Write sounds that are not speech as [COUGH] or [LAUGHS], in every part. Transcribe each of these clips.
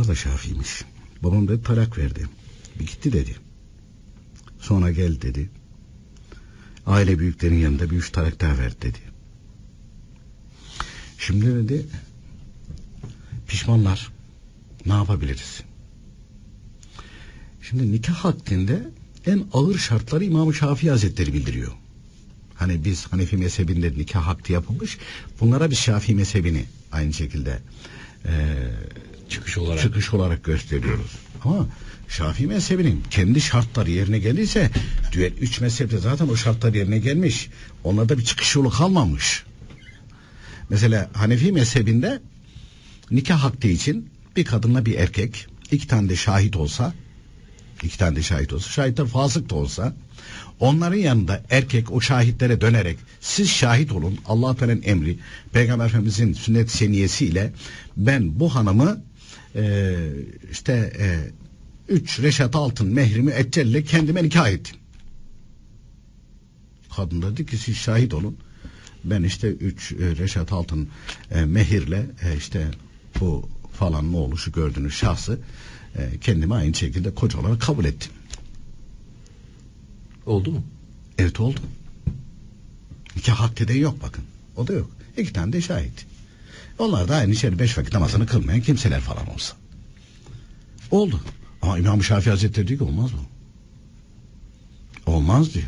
Onlar da Şafi'ymiş. Babam dedi talak verdi. Bir gitti dedi. Sonra gel dedi. Aile büyüklerin yanında bir üç talak daha ver dedi. Şimdi dedi pişmanlar ne yapabiliriz? Şimdi nikah hakkında en ağır şartları İmam-ı Şafii Hazretleri bildiriyor. Hani biz Hanefi mezhebinde nikah hakkı yapılmış. Bunlara biz Şafii mezhebini aynı şekilde e, çıkış olarak çıkış olarak gösteriyoruz. Ama Şafii mezhebinin kendi şartları yerine gelirse diğer üç mezhepte zaten o şartlar yerine gelmiş. Onlarda bir çıkış yolu kalmamış. Mesela Hanefi mezhebinde nikah hakkı için bir kadınla bir erkek iki tane de şahit olsa iki tane de şahit olsa şahitler fasık da olsa onların yanında erkek o şahitlere dönerek siz şahit olun Allah Teala'nın emri Peygamber Efendimizin sünnet seniyesiyle ben bu hanımı e, işte e, üç reşat altın mehrimi eccelle kendime nikah ettim. Kadın dedi ki siz şahit olun. Ben işte üç e, reşat altın e, mehirle e, işte bu falan ne oluşu gördüğünüz şahsı e, kendime aynı şekilde koca olarak kabul ettim. Oldu mu? Evet oldu. Nikah hakkı de yok bakın. O da yok. İki tane de şahit. Onlar da aynı şeyi beş vakit namazını kılmayan kimseler falan olsa. Oldu. Ama İmam Şafii Hazretleri diyor ki olmaz bu. Olmaz diyor.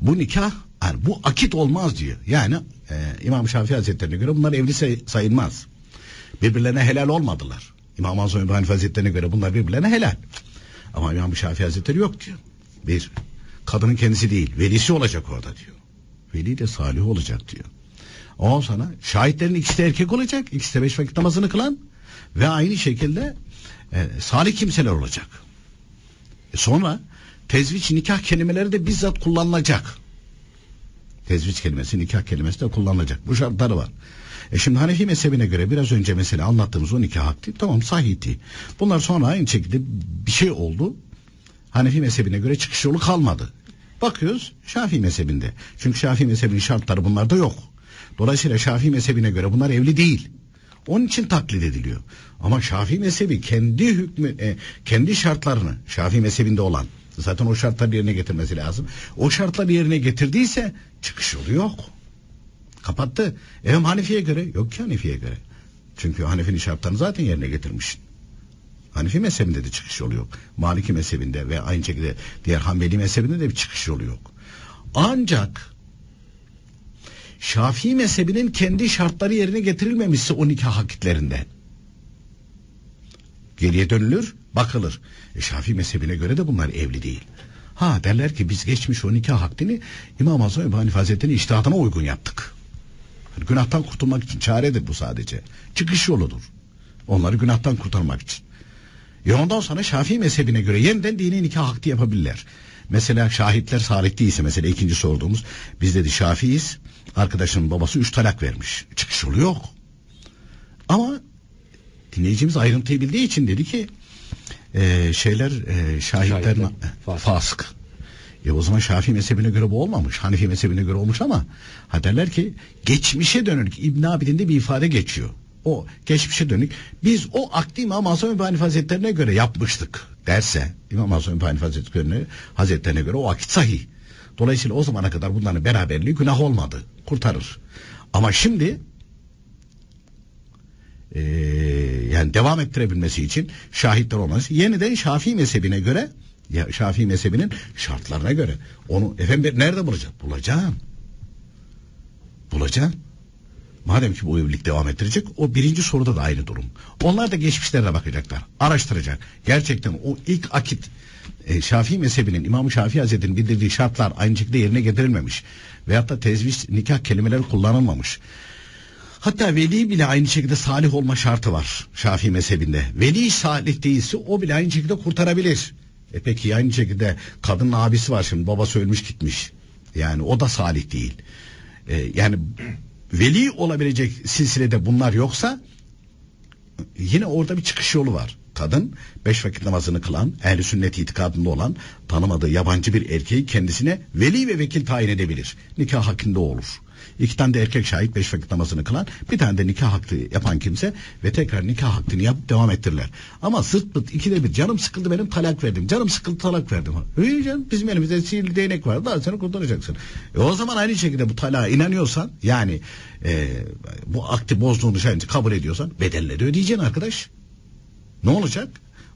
Bu nikah yani bu akit olmaz diyor. Yani e, İmam Şafii Hazretleri'ne göre bunlar evli say- sayılmaz. Birbirlerine helal olmadılar. İmam Azam İbrahim Hazretleri'ne göre bunlar birbirlerine helal. Ama İmam Şafii Hazretleri yok diyor. Bir, kadının kendisi değil, velisi olacak orada diyor. Veli de salih olacak diyor. O sana şahitlerin ikisi de erkek olacak, ikisi de beş vakit namazını kılan ve aynı şekilde e, salih kimseler olacak. E sonra tezviç nikah kelimeleri de bizzat kullanılacak. Tezviç kelimesi nikah kelimesi de kullanılacak. Bu şartları var. E şimdi Hanefi mezhebine göre biraz önce mesela anlattığımız o nikah hakkı tamam sahihti. Bunlar sonra aynı şekilde bir şey oldu. Hanefi mezhebine göre çıkış yolu kalmadı. Bakıyoruz Şafii mezhebinde. Çünkü Şafii mezhebinin şartları bunlarda yok. Dolayısıyla Şafii mezhebine göre bunlar evli değil. Onun için taklit ediliyor. Ama Şafii mezhebi kendi hükmü, e, kendi şartlarını Şafii mezhebinde olan zaten o şartları yerine getirmesi lazım. O şartları yerine getirdiyse çıkış yolu yok. Kapattı. Hem Hanefi'ye göre yok ki Hanefi'ye göre. Çünkü Hanefi'nin şartlarını zaten yerine getirmiş. Hanefi mezhebinde de çıkış yolu yok. Maliki mezhebinde ve aynı şekilde diğer Hanbeli mezhebinde de bir çıkış yolu yok. Ancak Şafii mezhebinin kendi şartları yerine getirilmemişse o nikah. Geriye dönülür, bakılır. E, Şafii mezhebine göre de bunlar evli değil. Ha derler ki biz geçmiş o nikah İmam Azam Ebu Hanife Hazretleri'nin iştihadına uygun yaptık. Günahtan kurtulmak için çaredir bu sadece. Çıkış yoludur. Onları günahtan kurtarmak için. E ondan sonra Şafii mezhebine göre yeniden dini nikah hakkı yapabilirler. Mesela şahitler salih değilse mesela ikinci sorduğumuz biz dedi Şafiiyiz. Arkadaşının babası üç talak vermiş. Çıkış yolu yok. Ama dinleyicimiz ayrıntıyı bildiği için dedi ki e, şeyler e, şahitler Şahitler, fasık. fasık. E o zaman Şafii mezhebine göre bu olmamış. Hanefi mezhebine göre olmuş ama ha derler ki geçmişe dönük İbn Abidin'de bir ifade geçiyor. O geçmişe dönük biz o akdi İmam Azam Hanife Hazretlerine göre yapmıştık derse İmam Azam Hanife Hazretlerine, Hazretlerine göre o akit sahih. Dolayısıyla o zamana kadar bunların beraberliği günah olmadı. Kurtarır. Ama şimdi eee, yani devam ettirebilmesi için şahitler olması yeniden Şafii mezhebine göre ya Şafii mezhebinin şartlarına göre onu efendim nerede bulacak? Bulacağım. Bulacağım. Madem ki bu evlilik devam ettirecek o birinci soruda da aynı durum. Onlar da geçmişlerine bakacaklar. Araştıracak. Gerçekten o ilk akit e, Şafii mezhebinin İmam-ı Şafii Hazretleri'nin bildirdiği şartlar aynı şekilde yerine getirilmemiş. Veyahut da tezviş nikah kelimeleri kullanılmamış. Hatta veli bile aynı şekilde salih olma şartı var Şafii mezhebinde. Veli salih değilse o bile aynı şekilde kurtarabilir. E peki aynı şekilde kadının abisi var şimdi babası ölmüş gitmiş. Yani o da salih değil. E, yani veli olabilecek silsilede bunlar yoksa yine orada bir çıkış yolu var. Kadın beş vakit namazını kılan, ehli sünnet itikadında olan tanımadığı yabancı bir erkeği kendisine veli ve vekil tayin edebilir. Nikah hakkında olur. İki tane de erkek şahit beş vakit namazını kılan bir tane de nikah hakkı yapan kimse ve tekrar nikah hakkını yapıp devam ettirirler. Ama sırt pırt ikide bir canım sıkıldı benim talak verdim. Canım sıkıldı talak verdim. Öyle canım bizim elimizde sihirli değnek var daha seni kurtaracaksın. E o zaman aynı şekilde bu talağa inanıyorsan yani e, bu akti bozduğunu sen kabul ediyorsan bedelleri ödeyeceksin arkadaş. Ne olacak?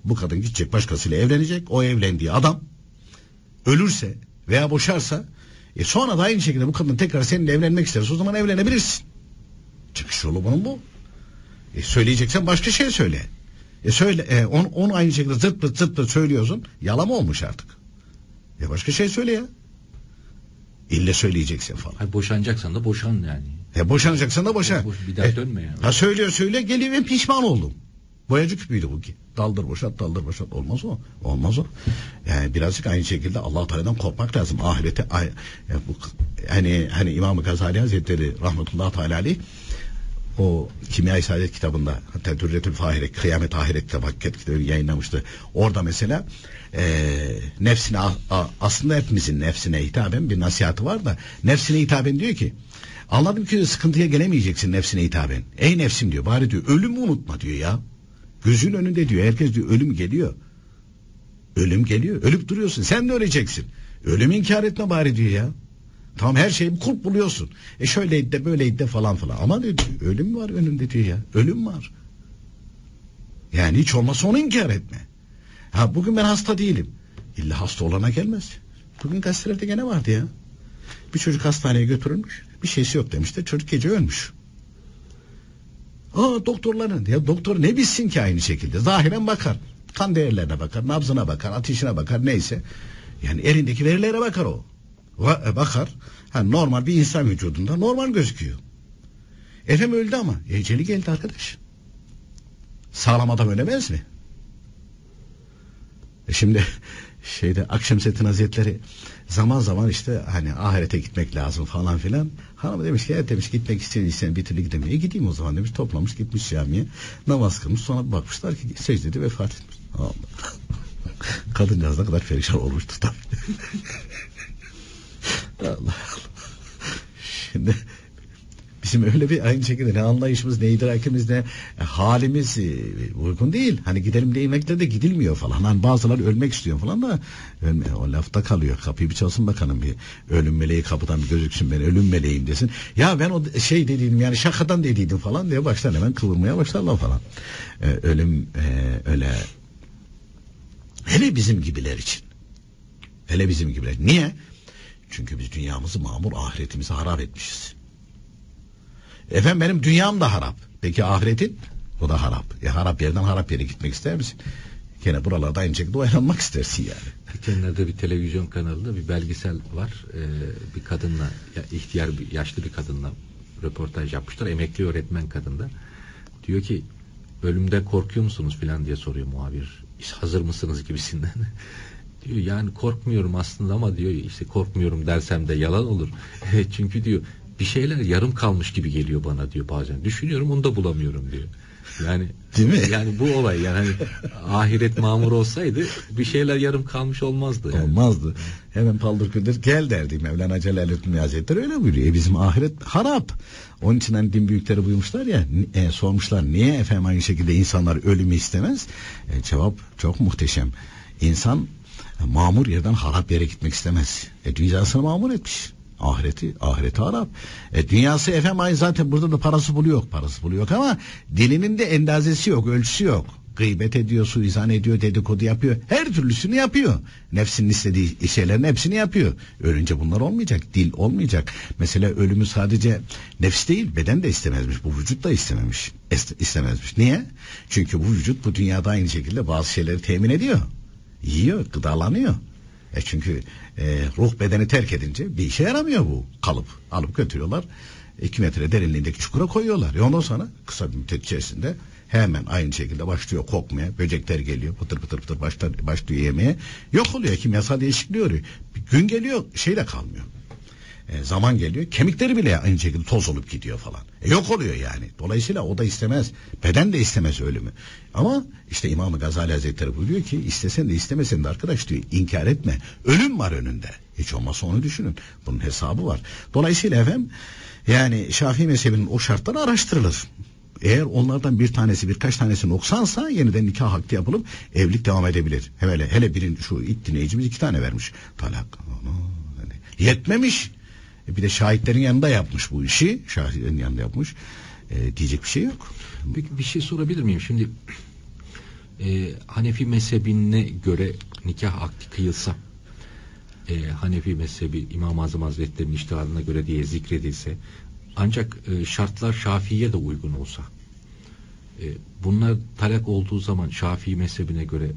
Bu kadın gidecek başkasıyla evlenecek. O evlendiği adam ölürse veya boşarsa e sonra da aynı şekilde bu kadın tekrar seninle evlenmek isterse o zaman evlenebilirsin. Çıkış yolu bunun bu. E söyleyeceksen başka şey söyle. E söyle e, onu, onu aynı şekilde zırt pırt zırt pırt söylüyorsun. Yalan mı olmuş artık? Ya başka şey söyle ya. İlle söyleyeceksin falan. Hayır, boşanacaksan da boşan yani. Ya boşanacaksan da boşan. Boş- bir daha E, dönme ya. Ha söylüyor söyle geliyor ben pişman oldum. Boyacı küpüydü bu ki. Daldır boşalt daldır boşalt olmaz o. Olmaz o. Yani birazcık aynı şekilde Allah Teala'dan korkmak lazım. Ahirete ay, ya bu hani hani İmam Gazali Hazretleri rahmetullahi teala aleyh o Kimya-i kitabında hatta Dürretül Fahire Kıyamet Ahiret kitabı yayınlamıştı. Orada mesela eee nefsine aslında hepimizin nefsine hitaben bir nasihatı var da nefsine hitaben diyor ki anladım ki sıkıntıya gelemeyeceksin nefsine hitaben. Ey nefsim diyor bari diyor ölümü unutma diyor ya. Gözün önünde diyor herkes diyor ölüm geliyor. Ölüm geliyor. Ölüp duruyorsun. Sen de öleceksin. Ölümü inkar etme bari diyor ya. Tamam her şeyi kulp buluyorsun. E şöyleydi de böyleydi de falan falan. Ama diyor, ölüm var önünde diyor ya. Ölüm var. Yani hiç olmazsa onu inkar etme. Ha bugün ben hasta değilim. İlla hasta olana gelmez. Bugün gazetelerde gene vardı ya. Bir çocuk hastaneye götürülmüş. Bir şeysi yok demişler. Çocuk gece ölmüş. Aa doktorların. Ya doktor ne bilsin ki aynı şekilde? Zahiren bakar. Kan değerlerine bakar nabzına bakar ateşine bakar neyse. Yani elindeki verilere bakar o. E, bakar. Ha, normal bir insan vücudunda normal gözüküyor. Efem öldü ama eceli geldi arkadaş. Sağlam adam ölemez mi? E şimdi şeyde Akşemseddin Hazretleri zaman zaman işte hani ahirete gitmek lazım falan filan. Hanım demiş ki evet demiş gitmek istediysen bir türlü gidemiyor. E, gideyim o zaman demiş toplamış gitmiş camiye namaz kılmış sonra bakmışlar ki secdede vefat etmiş. Allah. [LAUGHS] Kadıncağız ne kadar perişan olmuştu tabii. [LAUGHS] Allah Allah. Şimdi bizim öyle bir aynı şekilde ne anlayışımız ne idrakimiz ne e, halimiz e, uygun değil. Hani gidelim değmekle de gidilmiyor falan. Hani bazıları ölmek istiyor falan da ölme, o lafta kalıyor. Kapıyı bir çalsın bakalım bir ölüm meleği kapıdan bir gözüksün ben ölüm meleğim desin. Ya ben o şey dediydim yani şakadan dediydim falan diye başlar hemen kıvırmaya başlarlar falan. E, ölüm e, öyle hele bizim gibiler için. Hele bizim gibiler. Niye? Çünkü biz dünyamızı mamur ahiretimizi harap etmişiz. Efendim benim dünyam da harap. Peki ahiretin? O da harap. E harap yerden harap yere gitmek ister misin? Gene buralarda aynı şekilde oynanmak [LAUGHS] istersin yani. Geçenlerde bir televizyon kanalında bir belgesel var. Ee, bir kadınla, ya ihtiyar bir yaşlı bir kadınla röportaj yapmışlar. Emekli öğretmen kadında. Diyor ki ölümden korkuyor musunuz filan diye soruyor muhabir. Hazır mısınız gibisinden. [LAUGHS] diyor yani korkmuyorum aslında ama diyor işte korkmuyorum dersem de yalan olur. [LAUGHS] Çünkü diyor bir şeyler yarım kalmış gibi geliyor bana diyor bazen. Düşünüyorum onu da bulamıyorum diyor. Yani Değil mi? Yani bu olay yani hani ahiret mamur olsaydı bir şeyler yarım kalmış olmazdı. Yani. Olmazdı. Hemen paldır küldür gel derdi Mevlana Celaleddin Hazretleri öyle buyuruyor. E bizim ahiret harap. Onun için hani din büyükleri buyurmuşlar ya e, sormuşlar niye efendim aynı şekilde insanlar ölümü istemez? E, cevap çok muhteşem. İnsan e, mamur yerden harap yere gitmek istemez. E, dünyasını mamur etmiş. Ahireti, ahireti harap. E, dünyası aynı zaten burada da parası buluyor yok. Parası buluyor yok ama dilinin de endazesi yok, ölçüsü yok. Gıybet ediyor, suizan ediyor, dedikodu yapıyor. Her türlüsünü yapıyor. Nefsinin istediği şeylerin hepsini yapıyor. Ölünce bunlar olmayacak. Dil olmayacak. Mesela ölümü sadece nefs değil beden de istemezmiş. Bu vücut da istememiş. istemezmiş. Niye? Çünkü bu vücut bu dünyada aynı şekilde bazı şeyleri temin ediyor. Yiyor, gıdalanıyor. E çünkü e, ruh bedeni terk edince bir işe yaramıyor bu kalıp. Alıp götürüyorlar. 2 metre derinliğindeki çukura koyuyorlar. E ondan sonra kısa bir müddet içerisinde hemen aynı şekilde başlıyor kokmaya. Böcekler geliyor pıtır pıtır pıtır başlar, başlıyor yemeye. Yok oluyor kimyasal değişikliği oluyor. Bir gün geliyor şey de kalmıyor. E, zaman geliyor. Kemikleri bile aynı şekilde toz olup gidiyor falan. E, yok oluyor yani. Dolayısıyla o da istemez. Beden de istemez ölümü. Ama işte İmam-ı Gazali Hazretleri buyuruyor ki istesen de istemesen de arkadaş diyor inkar etme. Ölüm var önünde. Hiç olmazsa onu düşünün. Bunun hesabı var. Dolayısıyla efendim yani Şafii mezhebinin o şartları araştırılır. Eğer onlardan bir tanesi birkaç tanesi noksansa yeniden nikah hakkı yapılıp evlilik devam edebilir. Hele hele birin şu ilk dinleyicimiz iki tane vermiş. Talak. Ana, hani yetmemiş. E bir de şahitlerin yanında yapmış bu işi. Şahitlerin yanında yapmış. E, diyecek bir şey yok. Peki bir şey sorabilir miyim? Şimdi e, Hanefi mezhebine göre nikah akdi kıyılsa e, Hanefi mezhebi İmam-ı Azam Hazretleri'nin iştiharına göre diye zikredilse ancak e, şartlar Şafii'ye de uygun olsa e, bunlar talak olduğu zaman Şafii mezhebine göre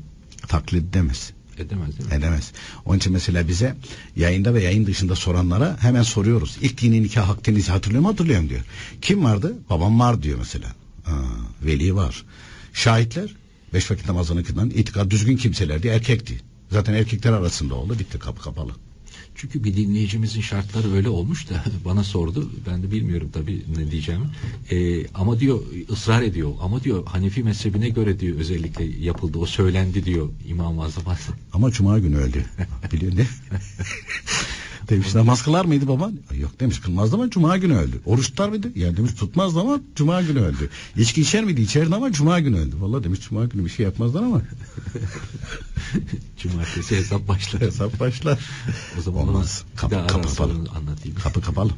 Taklit edemez. Edemez değil mi? Edemez. Onun için mesela bize yayında ve yayın dışında soranlara hemen soruyoruz. İlk dini nikah hakkınızı hatırlıyor mu hatırlıyorum diyor. Kim vardı? Babam var diyor mesela. Aa, veli var. Şahitler beş vakit namazını kılan itikad düzgün kimselerdi erkekti. Zaten erkekler arasında oldu bitti kapı kapalı. Çünkü bir dinleyicimizin şartları öyle olmuş da [LAUGHS] bana sordu. Ben de bilmiyorum tabii ne diyeceğimi. Ee, ama diyor ısrar ediyor. Ama diyor Hanefi mezhebine göre diyor özellikle yapıldı. O söylendi diyor İmam-ı Azam. Ama cuma günü öldü. Biliyor ne? [LAUGHS] demiş namaz kılar mıydı baban? Yok demiş kılmazdı ama cuma günü öldü. Oruç tutar mıydı? Yani demiş tutmazdı ama cuma günü öldü. İçki içer miydi? İçerdi ama cuma günü öldü. Vallahi demiş cuma günü bir şey yapmazlar ama. [LAUGHS] Cumartesi hesap başlar. Hesap başlar. O zaman Olmaz. Kapı- kapı kapalı. anlatayım. Kapı kapalı.